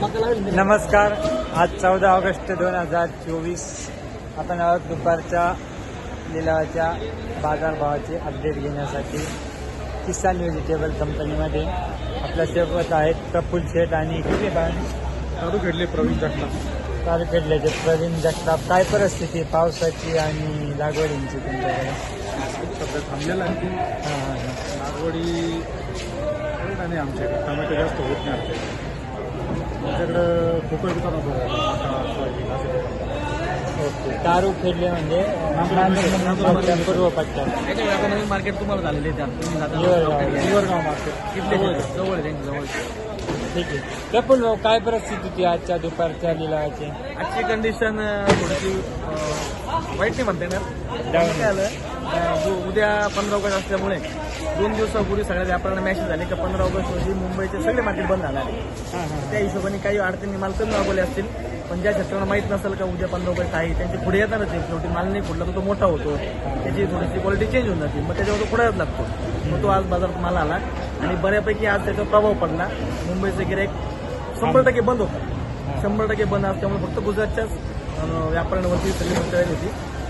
नमस्कार. आज चौदा ऑगस्ट दोन हजार चोवीस. आपण आहोत दुपारच्या लिलावाच्या बाजारभावाचे अपडेट घेण्यासाठी किसान व्हेजिटेबल कंपनीमध्ये आपल्यासोबत आहेत प्रफुल शेठ आणि खेळले प्रवीण जगताप. तालुक्यातल्याचे प्रवीण जगताप. काय परिस्थिती? पावसाची आणि लागवडींची तुमच्याकडे? थांबलेला आहे. हां हां हां. लागवडी नाही आमच्याकडे टोमॅटो जास्त होत नाही. आमच्याकडे खोकळ दुकानं. ओके. तारू खेळले म्हणजे पूर्व आता नवीन मार्केट तुम्हाला झालेले त्यात तुम्ही जाता हिवरगाव. मार्केट किती जवळ आहे? त्यांच्या जवळ ठीक आहे. प्रफुल भाऊ काय परिस्थिती होती आजच्या दुपारच्या लिलावाची? आजची कंडिशन थोडीशी वाईट नाही म्हणता येणार. Down. काय जो उद्या पंधरा ऑगस्ट असल्यामुळे दोन दिवसापूर्वी सगळ्या व्यापाऱ्यांना मॅसेज झाले की पंधरा ऑगस्ट रोजी मुंबईचे सगळे मार्केट बंद झाले. आहे त्या हिशोबाने काही अडचणी माल कमी मागवले असतील पण ज्या शेतकऱ्यांना माहीत नसेल का उद्या पंधरा ऑगस्ट आहे त्यांचे पुढे येतानाच आहे. शेवटी माल नाही फुटला तर तो मोठा होतो. त्याची थोडीशी क्वालिटी चेंज होऊन जाते. मग त्याच्यावर तो पुढे लागतो. मग तो आज बाजारात माल आला आणि बऱ्यापैकी आज त्याचा प्रभाव पडला. मुंबईचं गिराईक शंभर टक्के बंद होतं. शंभर टक्के बंद असल्यामुळे फक्त गुजरातच्याच व्यापाऱ्यांवरती सगळी होती.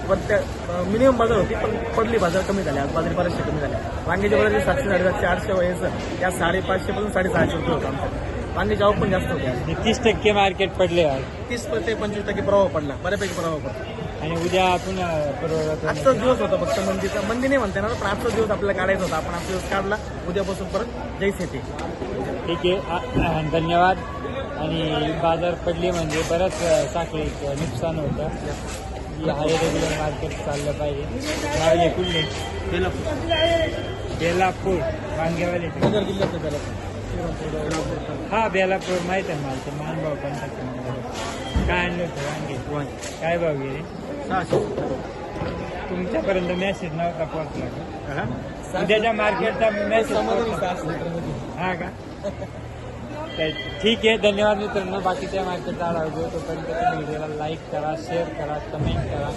मिनिमम बाजार होती पण पडली बाजार कमी झाले. आज बाजार बरेचसे कमी झाले वांग्याच्या बाजार सातशे साडेसातशे आठशे व्हायचं त्या साडेपाचशे पासून साडेसहाशे रुपये होतं आमचं. वांग्याची आवक पण जास्त होती तीस टक्के मार्केट पडले तीस ते पंचवीस टक्के प्रभाव पडला. बऱ्यापैकी प्रभाव पडला. आणि उद्या पूर्वजात आजचाच दिवस होता फक्त मंदीचा. मंदी नाही म्हणता येणार पण आजचा दिवस आपल्याला काढायचा होता. आपण आजचा दिवस काढला. उद्यापासून परत जैस येते ठीक आहे. धन्यवाद. आणि बाजार पडले म्हणजे बरंच अ, साखळीत नुकसान होतं. ही हाय रेग्युलर मार्केट चाललं पाहिजे घे कुठले बेलापूर. वांगेवाले नगर जिल्ह्याचं त्याला हा बेलापूर माहित आहे मला. ते मानभाव कॉन्टॅक्ट काय आणलं होतं वांगे काय भाव गेले सहाशे तुमच्यापर्यंत मेसेज नव्हता पोहोचला का? उद्याच्या मार्केटचा मेसेज हा का? ठीक आहे. धन्यवाद मित्रांनो. बाकीच्या मार्केटचा आढावा घेऊ. तोपर्यंत तुम्ही व्हिडिओला लाईक करा शेअर करा कमेंट करा.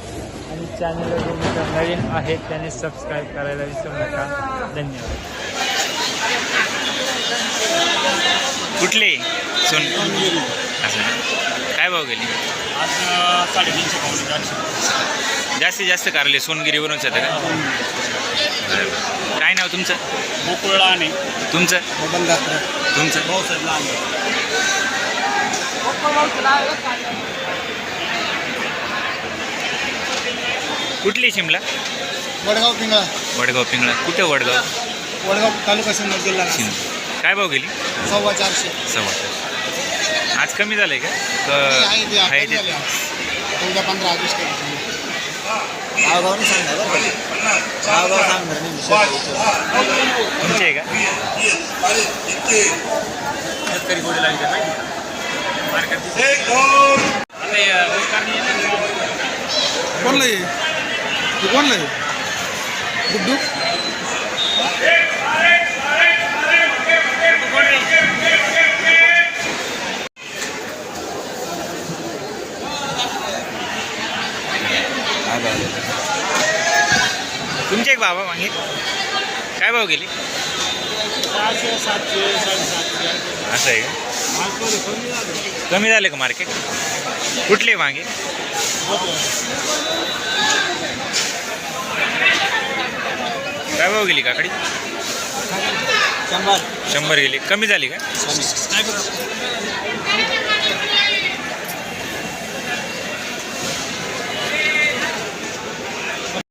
आणि चॅनलवर जो मित्र नवीन आहेत त्याने सबस्क्राईब करायला विसरू नका. धन्यवाद. कुठले? सोन. असं. काय भाव गेले? साडेतीनशे पावणे चारशे जास्तीत जास्त कारले सोनगिरीवरूनच येतं का. काय नाव तुमचं? गोकुळला आणि तुमचं? तुमचं? कुठली शिमला? वडगाव पिंगळा. वडगाव पिंगळा. कुठं वडगाव? वडगाव तालुका सिन्नर जिल्हा काय भाव गेली? सव्वा चारशे. सव्वा आज कमी झालंय का? क- आहे ते पंधरा ऑगस्ट गावगावने सांगणार बरं का? गावगाव सांगणार नाही विषय तुमचे आहे का? शेतकरी गोडी लागली नाही कोणला आहे तू कोणला आहे गुड्डू? तुमचे एक बाबा मागे. काय भाव गेली? सहाशे सातशे साडेसातशे. असं आहे का? कमी झाले. का मार्केट कुठले मागे? काय भाव गेली काकडी? शंभर. शंभर गेली. कमी झाली का? काय बरं.